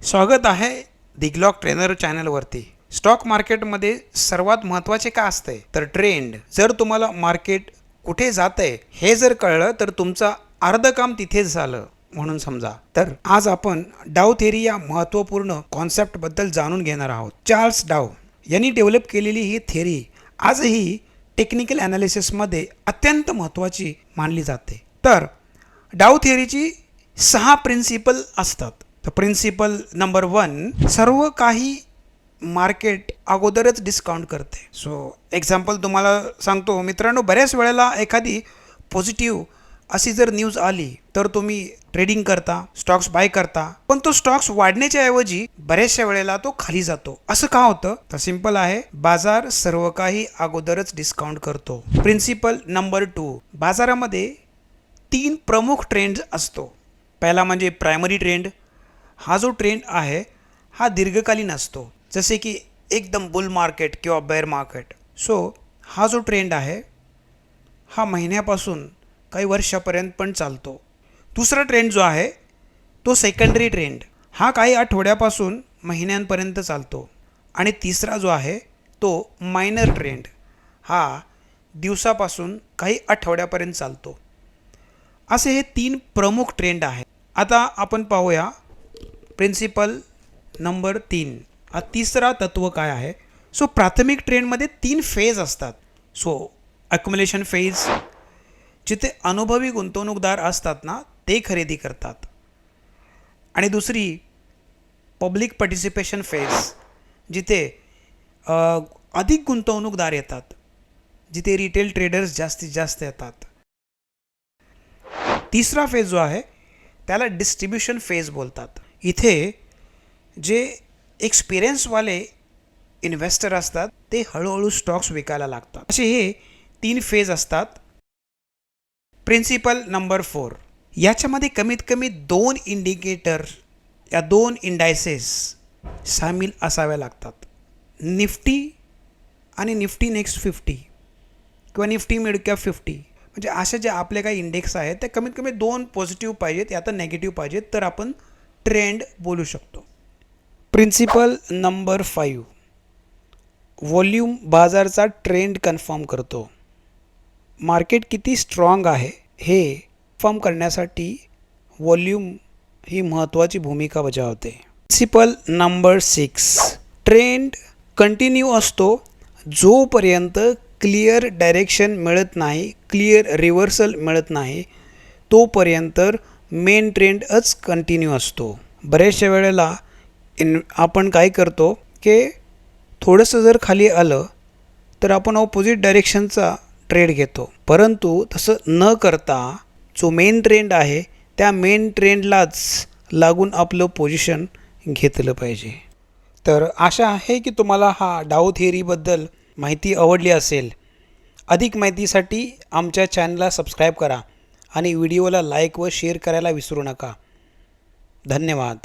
स्वागत आहे दिग्लॉक ट्रेनर चॅनलवरती. स्टॉक मार्केटमध्ये सर्वात महत्त्वाचे काय असतंय? तर ट्रेंड. जर तुम्हाला मार्केट कुठे जातंय हे जर कळलं तर तुमचं अर्ध काम तिथेच झालं म्हणून समजा. तर आज आपण डाव थेरी या महत्त्वपूर्ण कॉन्सेप्टबद्दल जाणून घेणार आहोत. चार्ल्स डाव यांनी डेव्हलप केलेली ही थेरी आजही टेक्निकल ॲनालिसिसमध्ये अत्यंत महत्त्वाची मानली जाते. तर डाव थिअरीची सहा प्रिन्सिपल असतात. तर प्रिन्सिपल नंबर वन सर्व काही मार्केट अगोदरच डिस्काउंट करते. सो एक्झाम्पल तुम्हाला सांगतो मित्रांनो बऱ्याच वेळेला एखादी पॉझिटिव्ह अशी जर न्यूज आली तर तुम्ही ट्रेडिंग करता स्टॉक्स बाय करता पण तो स्टॉक्स वाढण्याच्या ऐवजी बऱ्याचशा वेळेला तो खाली जातो. असं का होतं? तर सिंपल आहे बाजार सर्व काही अगोदरच डिस्काउंट करतो. प्रिन्सिपल नंबर टू बाजारामध्ये तीन प्रमुख ट्रेंड असतो. पहिला म्हणजे प्रायमरी ट्रेंड हा जो ट्रेंड आहे हा दीर्घकालीन असतो. जसे की एकदम बुल मार्केट किंवा बेअर मार्केट सो हा जो ट्रेंड आहे हा महिन्यापासून काही वर्षापर्यंत पण चालतो. दुसरा ट्रेंड जो आहे तो सेकंडरी ट्रेंड हा काही आठवड्यापासून महिन्यांपर्यंत चालतो. आणि तिसरा जो आहे तो मायनर ट्रेंड हा दिवसापासून काही आठवड्यापर्यंत चालतो. असे हे तीन प्रमुख ट्रेंड आहेत. आता आपण पाहूया प्रिन्सिपल नंबर तीन. हा तिसरा तत्व काय आहे? सो प्राथमिक ट्रेंडमध्ये तीन फेज असतात. सो अक्युमुलेशन फेज जिथे अनुभवी गुंतवणूकदार असतात ना ते खरेदी करतात. आणि दुसरी पब्लिक पार्टिसिपेशन फेज जिथे अधिक गुंतवणूकदार येतात. जिथे रिटेल ट्रेडर्स जास्तीत जास्त येतात. तिसरा फेज जो आहे त्याला डिस्ट्रीब्युशन फेज बोलतात. इथे जे एक्सपिरियन्सवाले इन्व्हेस्टर असतात ते हळूहळू स्टॉक्स विकायला लागतात. असे हे तीन फेज असतात. प्रिन्सिपल नंबर फोर याच्यामध्ये कमीत कमी दोन इंडिकेटर या दोन इंडायसेस सामील असाव्या लागतात. निफ्टी आणि निफ्टी नेक्स्ट फिफ्टी किंवा निफ्टी मिडकॅप फिफ्टी म्हणजे असे जे आपले काही इंडेक्स आहेत ते कमीत कमी दोन पॉझिटिव्ह पाहिजेत या तर नेगेटिव्ह पाहिजेत तर आपण ट्रेंड बोलू शकतो. प्रिन्सिपल नंबर फाईव्ह व्हॉल्यूम बाजारचा ट्रेंड कन्फर्म करतो. मार्केट किती स्ट्रॉंग आहे हे कन्फर्म करण्यासाठी व्हॉल्यूम ही महत्त्वाची भूमिका बजावते. Principal number six trend continue असतो. जोपर्यंत क्लिअर डायरेक्शन मिळत नाही क्लिअर रिव्हर्सल मिळत नाही तोपर्यंत मेन ट्रेंडच कंटिन्यू असतो. बऱ्याचशा वेळेला इन आपण काय करतो की थोडंसं जर खाली आलं तर आपण ऑपोजिट डायरेक्शनचा ट्रेड घेतो. परंतु तसं न करता जो मेन ट्रेंड आहे त्या मेन ट्रेंडलाच लागून आपलं पोझिशन घेतलं पाहिजे. तर आशा आहे की तुम्हाला हा डाऊ थिअरीबद्दल माहिती आवडली असेल. अधिक माहितीसाठी आमच्या चॅनलला सबस्क्राईब करा आणि व्हिडिओला लाईक व शेअर करायला विसरू नका. धन्यवाद.